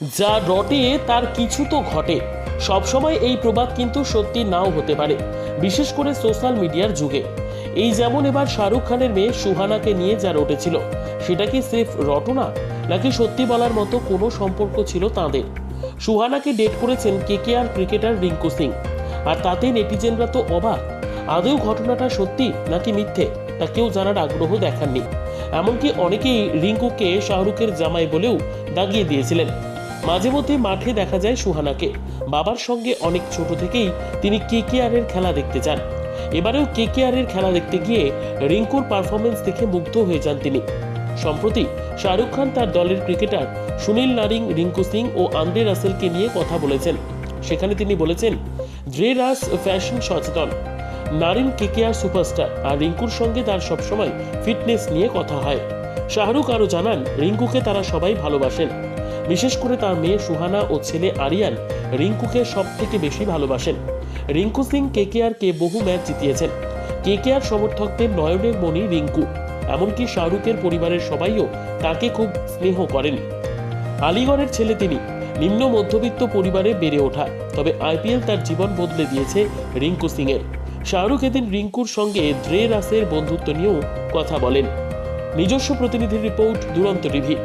যা রটে, তার কিছু তো ঘটে। সবসময় এই প্রবাদ কিন্তু সত্যি নাও হতে পারে, বিশেষ করে সোশ্যাল মিডিয়ার যুগে। এই যেমন এবার শাহরুখ খানের মেয়ে সুহানাকে নিয়ে যা রটেছিল, সেটা কি সিফ রটনা, নাকি সত্যি বলার মতো কোনো সম্পর্ক ছিল তাঁদের? সুহানাকে ডেট করেছেন কে কেকেআর ক্রিকেটার রিঙ্কু সিং, আর তাতে নেটিজেনরা তো অবাক, আদৌ ঘটনাটা সত্যি নাকি মিথ্যে, তা কেউ জানার আগ্রহ দেখাননি। এমনকি অনেকেই রিঙ্কুকে শাহরুখের জামাই বলেও দাগিয়ে দিয়েছিলেন। মাঝে মধ্যে মাঠে দেখা যায় সুহানাকে। বাবার সঙ্গে অনেক ছোট থেকেই তিনি কেকেআরের খেলা দেখতে যান। এবারেও কেকেআরের খেলা দেখতে গিয়ে রিঙ্কুর পারফরমেন্স দেখে মুগ্ধ হয়ে যান তিনি। সম্প্রতি শাহরুখ খান তার দলের cricketer Sunil Narine, Rinku Singh ও আন্দ্রে রাসেলকে নিয়ে কথা বলেছেন। সেখানে তিনি বলেছেন ড্রে রাস ফ্যাশন সচেতন। নারিন কেকেআর সুপারস্টার আর রিঙ্কুর সঙ্গে তার সবসময় ফিটনেস নিয়ে কথা হয়। শাহরুখ আরও জানান, রিঙ্কুকে তারা সবাই ভালোবাসেন। বিশেষ করে তার মেয়ে সুহানা ও ছেলে আরিয়ান রিঙ্কুকে সব থেকে বেশি ভালোবাসেন। রিঙ্কু সিং কেকেআরকে বহু ম্যাচ জিতিয়েছেন। কেকেআর সমর্থকদের নয়নের মণি রিঙ্কু। এমনকি শাহরুখের পরিবারের সবাইও তাকে খুব স্নেহ করেন। আলিগড়ের ছেলে তিনি। নিম্ন মধ্যবিত্ত পরিবারে বেড়ে ওঠা। তবে আইপিএল তার জীবন বদলে দিয়েছে রিঙ্কু সিং এর শাহরুখ এদিন রিঙ্কুর সঙ্গে দ্রে রাসের বন্ধুত্ব নিয়েও কথা বলেন। নিজস্ব প্রতিনিধির রিপোর্ট দুরন্ত টিভি।